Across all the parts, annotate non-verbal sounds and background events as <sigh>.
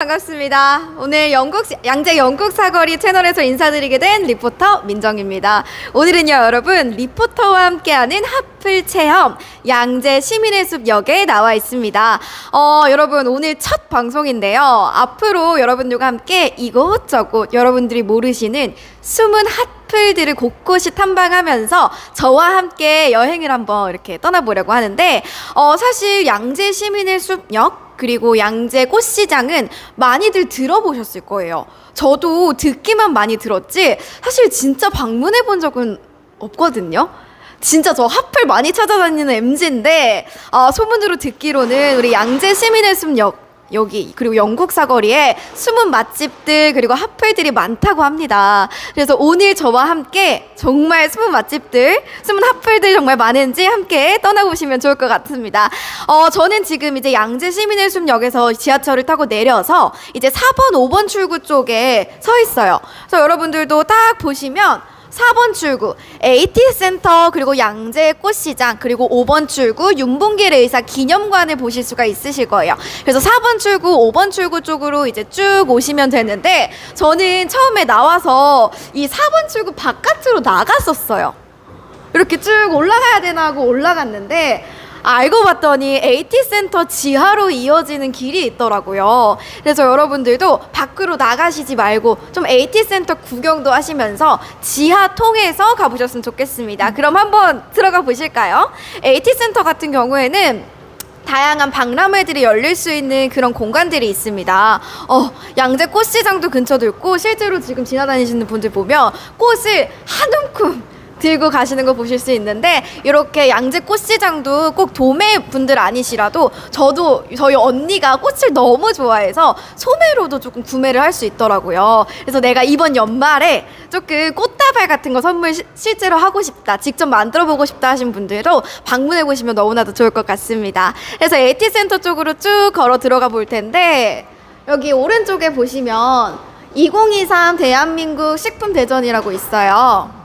반갑습니다. 오늘 영국 양재 영국 사거리 채널에서 인사드리게 된 리포터 민정입니다. 오늘은요 여러분 리포터와 함께하는 핫플 체험 양재 시민의 숲 역에 나와 있습니다. 어 여러분 오늘 첫 방송인데요. 앞으로 여러분들과 함께 이곳저곳 여러분들이 모르시는 숨은 핫플들을 곳곳이 탐방하면서 저와 함께 여행을 한번 이렇게 떠나보려고 하는데 어 사실 양재 시민의 숲역 그리고 양재 꽃시장은 많이들 들어보셨을 거예요. 저도 듣기만 많이 들었지 사실 진짜 방문해 본 적은 없거든요. 진짜 저 핫플 많이 찾아다니는 MZ인데 아, 소문으로 듣기로는 우리 양재 시민의 숲역 여기 그리고 영국 사거리에 숨은 맛집들 그리고 핫플들이 많다고 합니다. 그래서 오늘 저와 함께 정말 숨은 맛집들, 숨은 핫플들 정말 많은지 함께 떠나보시면 좋을 것 같습니다. 어, 저는 지금 이제 양재 시민의 숲역에서 지하철을 타고 내려서 이제 4번, 5번 출구 쪽에 서 있어요. 그래서 여러분들도 딱 보시면 4번 출구 AT 센터 그리고 양재 꽃시장 그리고 5번 출구 윤봉길 의사 기념관을 보실 수가 있으실 거예요. 그래서 4번 출구, 5번 출구 쪽으로 이제 쭉 오시면 되는데 저는 처음에 나와서 이 4번 출구 바깥으로 나갔었어요. 이렇게 쭉 올라가야 되나 하고 올라갔는데 알고 봤더니 AT 센터 지하로 이어지는 길이 있더라고요. 그래서 여러분들도 밖으로 나가시지 말고 좀 AT 센터 구경도 하시면서 지하 통해서 가보셨으면 좋겠습니다. 그럼 한번 들어가 보실까요? AT 센터 같은 경우에는 다양한 박람회들이 열릴 수 있는 그런 공간들이 있습니다. 어, 양재 꽃시장도 근처도 있고 실제로 지금 지나다니시는 분들 보면 꽃을 한 움큼 들고 가시는 거 보실 수 있는데 이렇게 양재 꽃시장도 꼭 도매 분들 아니시라도 저도 저희 언니가 꽃을 너무 좋아해서 소매로도 조금 구매를 할 수 있더라고요. 그래서 내가 이번 연말에 조금 꽃다발 같은 거 선물 시- 실제로 하고 싶다, 직접 만들어 보고 싶다 하신 분들도 방문해 보시면 너무나도 좋을 것 같습니다. 그래서 AT 센터 쪽으로 쭉 걸어 들어가 볼 텐데 여기 오른쪽에 보시면 2023 대한민국 식품 대전이라고 있어요.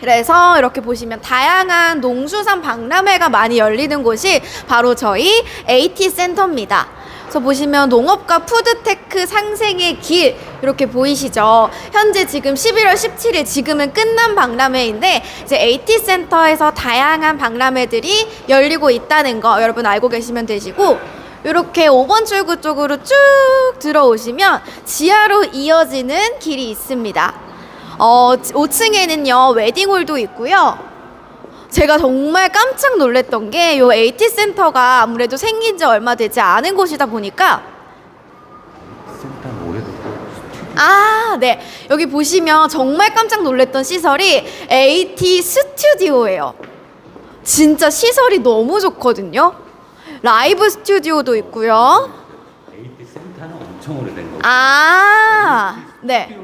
그래서 이렇게 보시면 다양한 농수산 박람회가 많이 열리는 곳이 바로 저희 AT 센터입니다. 그래서 보시면 농업과 푸드테크 상생의 길 이렇게 보이시죠? 현재 지금 11월 17일 지금은 끝난 박람회인데 이제 AT 센터에서 다양한 박람회들이 열리고 있다는 거 여러분 알고 계시면 되시고 이렇게 5번 출구 쪽으로 쭉 들어오시면 지하로 이어지는 길이 있습니다. 어, 5층에는요, 웨딩홀도 있고요. 제가 정말 깜짝 놀랐던 게, 요 AT 센터가 아무래도 생긴 지 얼마 되지 않은 곳이다 보니까, 센터 오래됐고 아, 네. 여기 보시면 정말 깜짝 놀랐던 시설이 AT 스튜디오예요. 진짜 시설이 너무 좋거든요. 라이브 스튜디오도 있고요. AT 센터는 엄청 오래된 거고 아, 네.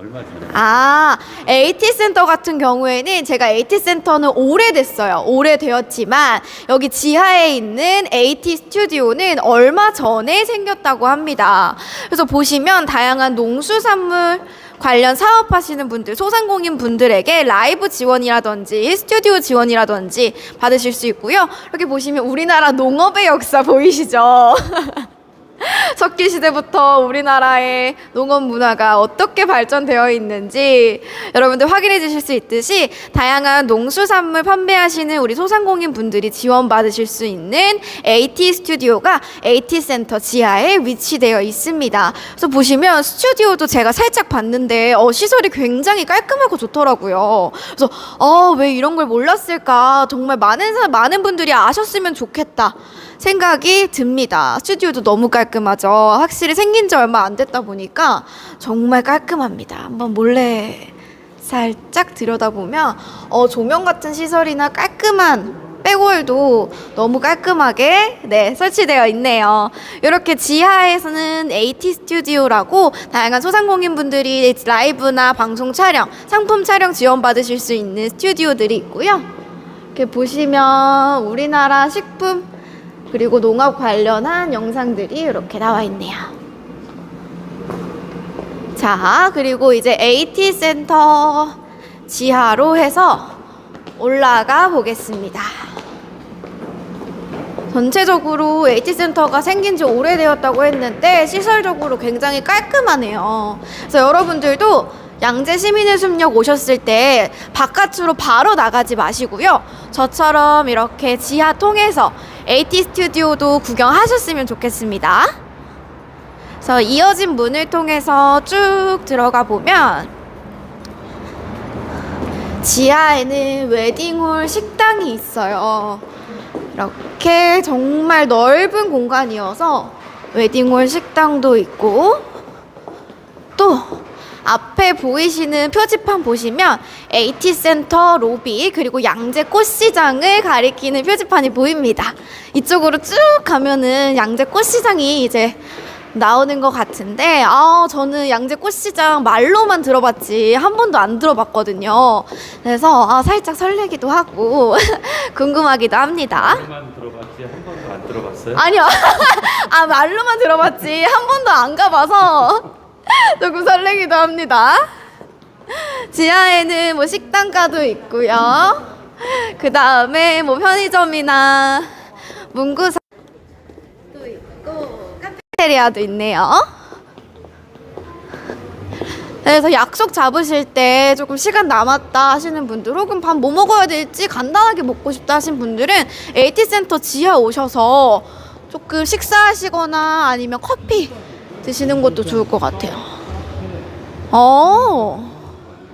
얼마 전에 아, AT 센터 같은 경우에는 제가 AT 센터는 오래됐어요. 오래되었지만 여기 지하에 있는 AT 스튜디오는 얼마 전에 생겼다고 합니다. 그래서 보시면 다양한 농수산물 관련 사업하시는 분들, 소상공인 분들에게 라이브 지원이라든지 스튜디오 지원이라든지 받으실 수 있고요. 여기 보시면 우리나라 농업의 역사 보이시죠? <laughs> <laughs> 석기 시대부터 우리나라의 농업 문화가 어떻게 발전되어 있는지 여러분들 확인해 주실 수 있듯이 다양한 농수산물 판매하시는 우리 소상공인 분들이 지원받으실 수 있는 AT 스튜디오가 AT 센터 지하에 위치되어 있습니다. 그래서 보시면 스튜디오도 제가 살짝 봤는데 어, 시설이 굉장히 깔끔하고 좋더라고요. 그래서 어, 왜 이런 걸 몰랐을까? 정말 많은 사- 많은 분들이 아셨으면 좋겠다. 생각이 듭니다. 스튜디오도 너무 깔끔하죠. 확실히 생긴 지 얼마 안 됐다 보니까 정말 깔끔합니다. 한번 몰래 살짝 들여다보면 어, 조명 같은 시설이나 깔끔한 백월도 너무 깔끔하게 네 설치되어 있네요. 이렇게 지하에서는 AT 스튜디오라고 다양한 소상공인 분들이 라이브나 방송 촬영, 상품 촬영 지원 받으실 수 있는 스튜디오들이 있고요. 이렇게 보시면 우리나라 식품 그리고 농업 관련한 영상들이 이렇게 나와 있네요. 자, 그리고 이제 AT 센터 지하로 해서 올라가 보겠습니다. 전체적으로 AT 센터가 생긴 지 오래되었다고 했는데 시설적으로 굉장히 깔끔하네요. 그래서 여러분들도 양재 시민의 숲역 오셨을 때 바깥으로 바로 나가지 마시고요. 저처럼 이렇게 지하 통해서 AT 스튜디오도 구경하셨으면 좋겠습니다. 그래서 이어진 문을 통해서 쭉 들어가 보면 지하에는 웨딩홀 식당이 있어요. 이렇게 정말 넓은 공간이어서 웨딩홀 식당도 있고 또 앞에 보이시는 표지판 보시면 AT 센터 로비 그리고 양재 꽃시장을 가리키는 표지판이 보입니다. 이쪽으로 쭉 가면은 양재 꽃시장이 이제 나오는 것 같은데 아 저는 양재 꽃시장 말로만 들어봤지 한 번도 안 들어봤거든요. 그래서 아 살짝 설레기도 하고 <laughs> 궁금하기도 합니다. 말만 들어봤지 한 번도 안 들어봤어요? 아니요. <laughs> 아, 말로만 들어봤지. 한 번도 안 가봐서 <laughs> 조금 설레기도 합니다. 지하에는 뭐 식당가도 있고요. 그 다음에 뭐 편의점이나 문구사 도 있고 카페테리아도 있네요. 그래서 약속 잡으실 때 조금 시간 남았다 하시는 분들 혹은 밥 뭐 먹어야 될지 간단하게 먹고 싶다 하신 분들은 AT 센터 지하 오셔서 조금 식사하시거나 아니면 커피 드시는 것도 좋을 것 같아요. 어.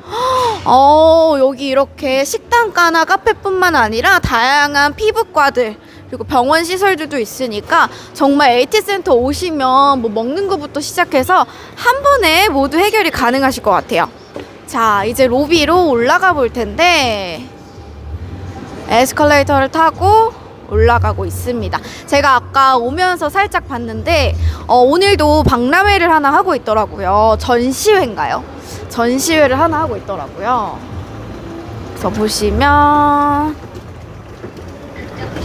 <gasps> 어, 여기 이렇게 식당가나 카페뿐만 아니라 다양한 피부과들 그리고 병원 시설들도 있으니까 정말 AT 센터 오시면 뭐 먹는 것부터 시작해서 한 번에 모두 해결이 가능하실 것 같아요. 자, 이제 로비로 올라가 볼 텐데 에스컬레이터를 타고 올라가고 있습니다. 제가 아까 오면서 살짝 봤는데 어, 오늘도 박람회를 하나 하고 있더라고요. 전시회인가요? 전시회를 하나 하고 있더라고요. 그래서 보시면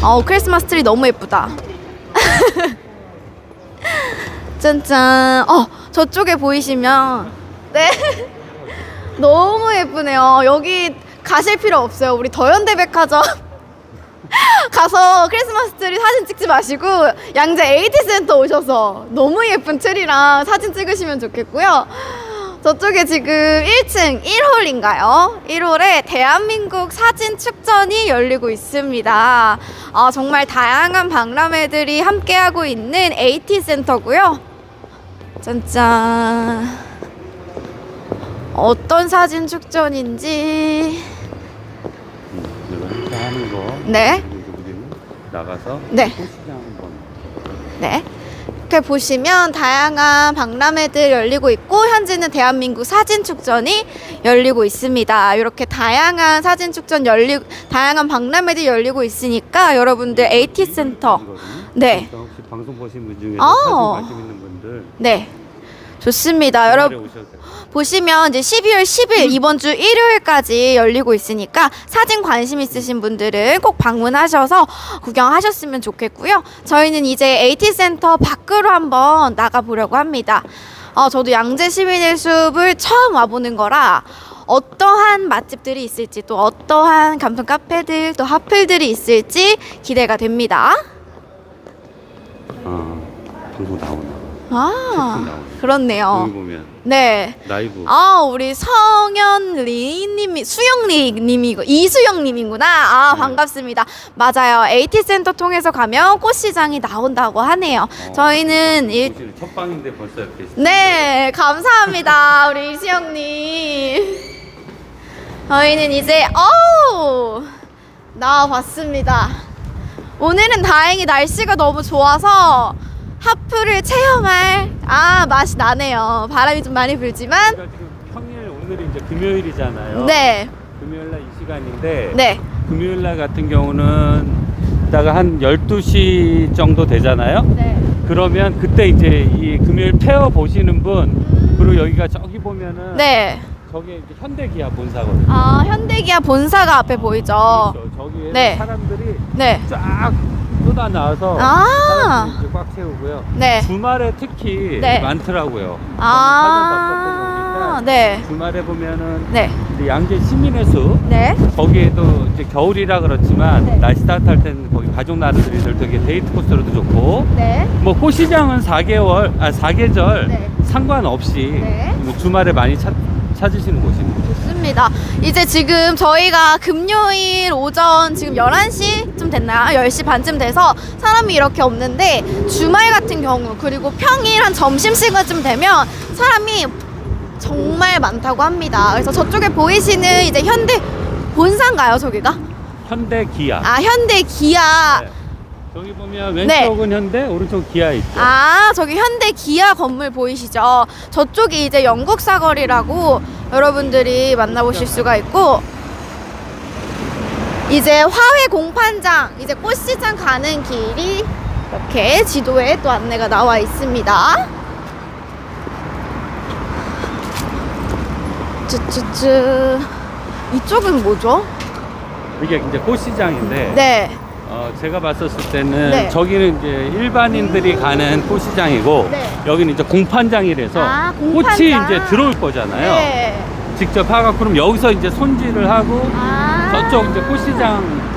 어 크리스마스 트리 너무 예쁘다. <laughs> 짠짠. 어 저쪽에 보이시면 네 <laughs> 너무 예쁘네요. 여기 가실 필요 없어요. 우리 더현대백화점 <laughs> 가서 크리스마스 트리 사진 찍지 마시고 양재 AT 센터 오셔서 너무 예쁜 트리랑 사진 찍으시면 좋겠고요. 저쪽에 지금 1층 1홀인가요? 1홀에 대한민국 사진 축전이 열리고 있습니다. 아, 정말 다양한 박람회들이 함께하고 있는 AT 센터고요. 짠짠. 어떤 사진 축전인지. 하는 거. 네. 나가서 네. 네. 이렇게 보시면 다양한 박람회들 열리고 있고 현재는 대한민국 사진 축전이 열리고 있습니다. 이렇게 다양한 사진 축전 열리 다양한 박람회들이 열리고 있으니까 여러분들 AT 센터. 네. 그러니까 방송 보신 분 중에 어. 관심 있는 분들 네. 좋습니다. 여러분. 보시면 이제 12월 10일 이번 주 일요일까지 열리고 있으니까 사진 관심 있으신 분들은 꼭 방문하셔서 구경하셨으면 좋겠고요. 저희는 이제 AT 센터 밖으로 한번 나가 보려고 합니다. 어, 저도 양재 시민의 숲을 처음 와보는 거라 어떠한 맛집들이 있을지 또 어떠한 감성 카페들 또 핫플들이 있을지 기대가 됩니다. 아 방송 나오나. 아. 그렇네요. 여기 보면 네. 라이브. 아, 우리 성현 리님이 수영 리님이고 이수영 님이구나. 아, 반갑습니다. 맞아요. AT 센터 통해서 가면 꽃시장이 나온다고 하네요. 어, 저희는 일, 오늘 첫 방인데 벌써 이렇게. 네, 감사합니다. 우리 이수영 님. 저희는 이제 어우 나와 봤습니다. 오늘은 다행히 날씨가 너무 좋아서 하프를 체험할 아 맛이 나네요. 바람이 좀 많이 불지만 우리가 지금 평일 오늘이 이제 금요일이잖아요. 네, 금요일 날 이 시간인데 네, 금요일 날 같은 경우는 이따가 한 12시 정도 되잖아요. 네. 그러면 그때 이제 이 금요일 페어 보시는 분 그리고 여기가 저기 보면은 네. 저기 이제 현대기아 본사거든요. 아 현대기아 본사가 앞에 보이죠. 그렇죠. 저기에 네. 사람들이 네, 쫙 쏟아 나와서 아. 사람들이 이제 꽉 채우고요. 네. 주말에 특히 네. 많더라고요. 아, 아, 네. 주말에 보면은 네. 이제 양재 시민의 숲 네. 거기에도 이제 겨울이라 그렇지만 네. 날씨 따뜻할 때는 거기 가족 나들이들 되게 데이트 코스로도 좋고 네. 뭐 꽃시장은 4개월 아 4계절 네. 상관없이 네. 뭐 주말에 많이 찾, 찾으시는 곳입니다. 좋습니다. 이제 지금 저희가 금요일 오전 지금 11시 쯤 됐나요? 10시 반쯤 돼서 사람이 이렇게 없는데 주말 같은 경우 그리고 평일 한 점심시간쯤 되면 사람이 정말 많다고 합니다. 그래서 저쪽에 보이시는 이제 현대 본사인가요, 저기가? 현대 기아. 아, 현대 기아. 네. 저기 보면 네. 왼쪽은 현대, 오른쪽 기아 있죠. 아, 저기 현대 기아 건물 보이시죠? 저쪽이 이제 영국 사거리라고 여러분들이 만나보실 수가 있고, 이제 화훼 공판장, 이제 꽃시장 가는 길이 이렇게 지도에 또 안내가 나와 있습니다. 쯔쯔쯔. 이쪽은 뭐죠? 이게 이제 꽃시장인데 네. 어, 제가 봤었을 때는 네. 저기는 이제 일반인들이 가는 꽃시장이고 네. 여기는 이제 공판장이라서 아, 꽃이 공판장. 이제 들어올 거잖아요. 네. 직접 파갖고 그럼 여기서 이제 손질을 하고 아. 저쪽 이제 꽃시장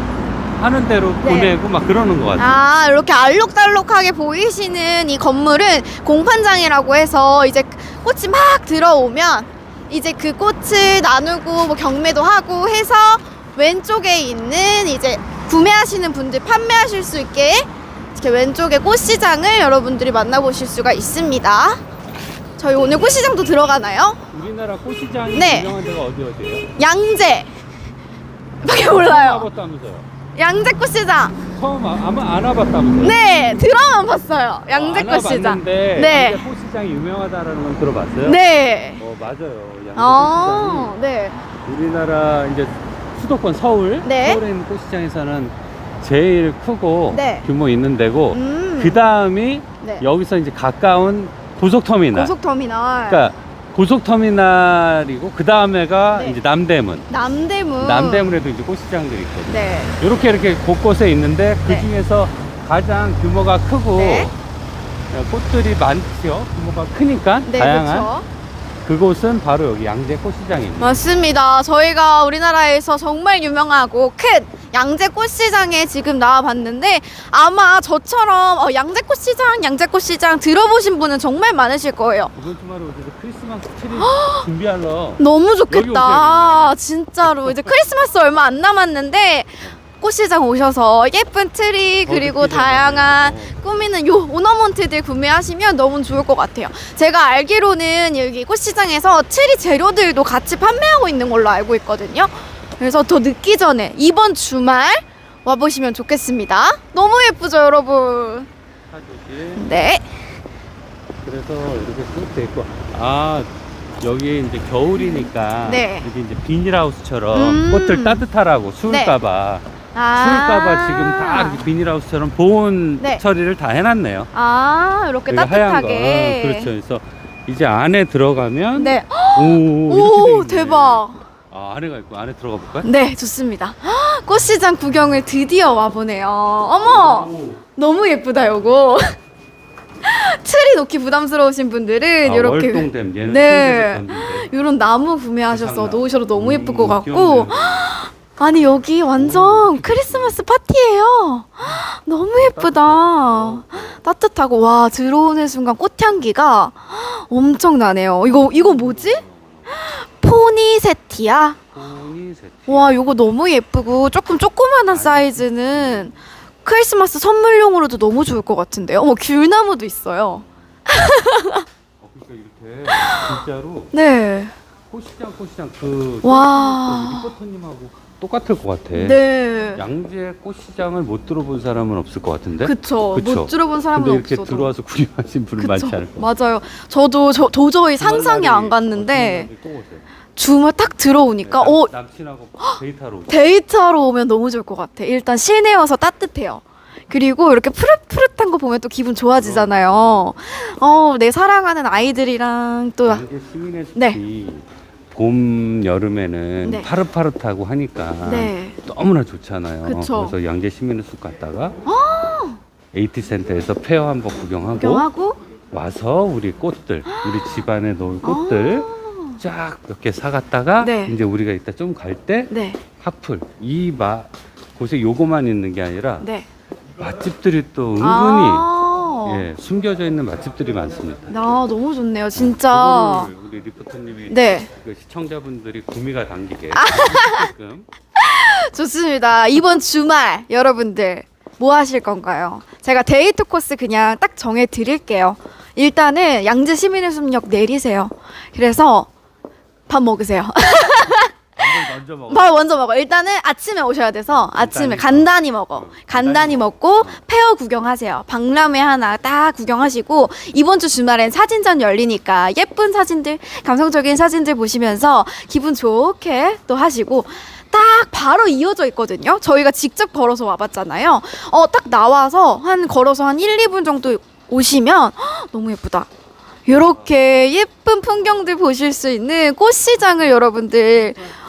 하는 대로 네. 보내고 막 그러는 것 같아요. 아, 이렇게 알록달록하게 보이시는 이 건물은 공판장이라고 해서 이제 꽃이 막 들어오면 이제 그 꽃을 나누고 뭐 경매도 하고 해서 왼쪽에 있는 이제 구매하시는 분들 판매하실 수 있게 이렇게 왼쪽에 꽃시장을 여러분들이 만나보실 수가 있습니다. 저희 오늘 꽃시장도 들어가나요? 우리나라 꽃시장이 네. 유명한 데가 어디 어디예요? 양재. 밖에 몰라요. 와봤다면서요? 양재 꽃 시장. 처음 아, 아마 안 와봤다면서요? 네, 들어만 봤어요. 양재 안 꽃시장. 와봤는데 네. 양재 꽃 시장이 유명하다라는 건 들어봤어요? 네. 어 맞아요. 양재 아, 네. 꽃시장이 우리나라 이제 수도권 서울 네. 서울에 있는 꽃시장에서는 제일 크고 네. 규모 있는 데고 음. 그 다음이 네. 여기서 이제 가까운 고속터미널. 고속터미널. 그러니까 고속터미널이고 그 다음에가 네. 이제 남대문. 남대문. 남대문에도 이제 꽃시장들이 있거든요. 네. 이렇게 이렇게 곳곳에 있는데 그 네. 중에서 가장 규모가 크고 네. 꽃들이 많죠. 규모가 크니까 네, 다양한 그렇죠. 그곳은 바로 여기 양재 꽃시장입니다. 맞습니다. 저희가 우리나라에서 정말 유명하고 큰 양재 꽃시장에 지금 나와봤는데 아마 저처럼 어, 양재 꽃시장, 양재 꽃시장 들어보신 분은 정말 많으실 거예요. 이번 주말에 오셔서 크리스마스 트리 준비하러 너무 좋겠다. 진짜로 이제 크리스마스 얼마 안 남았는데 꽃시장 오셔서 예쁜 트리 그리고 어, 느끼잖아요. 다양한 어. 꾸미는 요 오너먼트들 구매하시면 너무 좋을 것 같아요. 제가 알기로는 여기 꽃시장에서 트리 재료들도 같이 판매하고 있는 걸로 알고 있거든요. 그래서 더 늦기 전에 이번 주말 와보시면 좋겠습니다. 너무 예쁘죠, 여러분? 사주실. 네. 그래서 이렇게 쭉돼 있고 아 여기 이제 겨울이니까 네. 여기 이제 비닐하우스처럼 음. 꽃들 따뜻하라고 추울까봐 아. 추울까봐 지금 다 이렇게 비닐하우스처럼 보온 네. 처리를 다 해놨네요. 아, 이렇게 여기 하얀 거. 따뜻하게. 어, 그렇죠. 그래서 이제 안에 들어가면 네. 오, 오, 이렇게 돼 있네. 대박. 아 안에가 있고 안에 들어가 볼까요? 네, 좋습니다. 헉, 꽃시장 구경을 드디어 와보네요. 어머! 오. 너무 예쁘다, 요거. <laughs> 트리 놓기 부담스러우신 분들은 아, 이렇게 월동댐 얘는 네. 네. 이런 나무 구매하셔서. 놓으셔도 너무 예쁠 음, 것 같고. 아니 여기 완전 크리스마스 파티예요. 헉, 너무 예쁘다. 따뜻하고 와 들어오는 순간 꽃향기가 엄청 나네요. 이거 이거 뭐지? 포니세티야. 포니세티. 와, 요거 너무 예쁘고 조금 조그만한 사이즈는 크리스마스 선물용으로도 너무 좋을 것 같은데요. 어머, 귤나무도 있어요. 어, 그러니까 이렇게 진짜로 네. 꽃시장 꽃시장 그 와. 리포터님하고 똑같을 것 같아. 네. 양재 꽃시장을 못 들어본 사람은 없을 것 같은데. 그쵸. 그쵸? 못 들어본 근데 사람은 이렇게 없어도. 들어와서 구경하신 분은 많지. 않을 것 같아요. 맞아요. 저도 저, 도저히 상상이 안 갔는데 주말 딱 들어오니까 어 남, 남친하고 데이트하러 오죠. 데이트하러 오면 너무 좋을 것 같아. 일단 시내여서 따뜻해요. 그리고 이렇게 푸릇푸릇한 거 보면 또 기분 좋아지잖아요. 어, 내 사랑하는 아이들이랑 또 양재 시민의 숲이 네. 봄 여름에는 네. 파릇파릇하고 하니까 네. 너무나 좋잖아요. 그쵸. 그래서 양재 시민의 숲 갔다가 에이티 센터에서 페어 한번 구경하고 구경하고 와서 우리 꽃들, 우리 집안에 놓을 꽃들 아. 쫙 몇 개 사갔다가 네. 이제 우리가 이따 좀 갈 때 네, 하플 이 마, 곳에 요거만 있는 게 아니라 네. 맛집들이 또 은근히 아, 예, 숨겨져 있는 맛집들이 많습니다. 아, 너무 좋네요, 진짜. 그거를 우리 리포터님이 네, 아. 그 시청자분들이 구미가 당기게 조금 <laughs> 좋습니다. 이번 주말 여러분들 뭐 하실 건가요? 제가 데이트 코스 그냥 딱 정해 드릴게요. 일단은 양재 시민의숲역 내리세요. 그래서 밥 먹으세요. <laughs> 던져 먹어. 밥 먼저 먹어. 일단은 아침에 오셔야 돼서 아침에 간단히 먹어. 간단히 먹고 페어 구경하세요. 박람회 하나 딱 구경하시고 이번 주 주말엔 사진전 열리니까 예쁜 사진들, 감성적인 사진들 보시면서 기분 좋게 또 하시고 딱 바로 이어져 있거든요. 저희가 직접 걸어서 와봤잖아요. 어, 딱 나와서 한 걸어서 한 1, 2분 정도 오시면 헉, 너무 예쁘다. 이렇게 예쁜 풍경들 보실 수 있는 꽃시장을 여러분들 보이는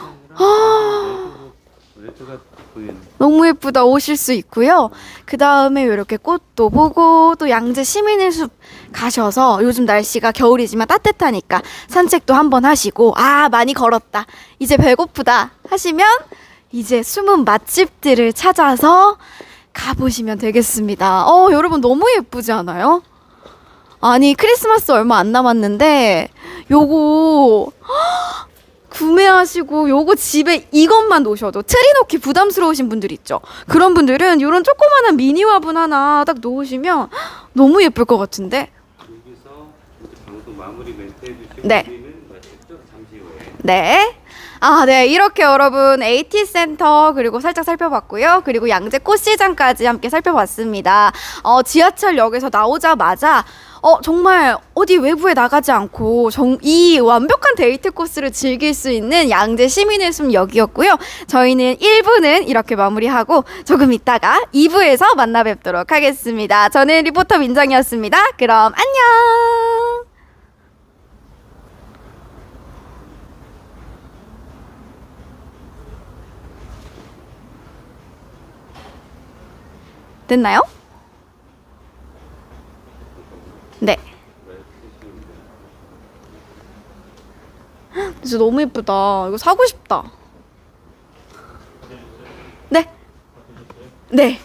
너무 예쁘다 오실 수 있고요. 그 다음에 이렇게 꽃도 보고 또 양재 시민의 숲 가셔서 요즘 날씨가 겨울이지만 따뜻하니까 산책도 한번 하시고 아 많이 걸었다 이제 배고프다 하시면 이제 숨은 맛집들을 찾아서 가보시면 되겠습니다. 어 여러분 너무 예쁘지 않아요? 아니 크리스마스 얼마 안 남았는데 요거 구매하시고 요거 집에 이것만 놓으셔도 트리 놓기 부담스러우신 분들 있죠. 그런 분들은 요런 조그마한 미니 화분 하나 딱 놓으시면 너무 예쁠 것 같은데. 여기서 이제 방송 마무리 멘트 해주시고 네. 우리는 맛집도 잠시 후에 네. 아, 네. 이렇게 여러분 AT 센터 그리고 살짝 살펴봤고요. 그리고 양재 꽃시장까지 함께 살펴봤습니다. 어, 지하철역에서 나오자마자 어, 정말 어디 외부에 나가지 않고 정, 이 완벽한 데이트 코스를 즐길 수 있는 양재 시민의 숲 역이었고요. 저희는 1부는 이렇게 마무리하고 조금 있다가 2부에서 만나 뵙도록 하겠습니다. 저는 리포터 민정이었습니다. 그럼 안녕! 됐나요? 네. 진짜 너무 예쁘다. 이거 사고 싶다. 네. 네.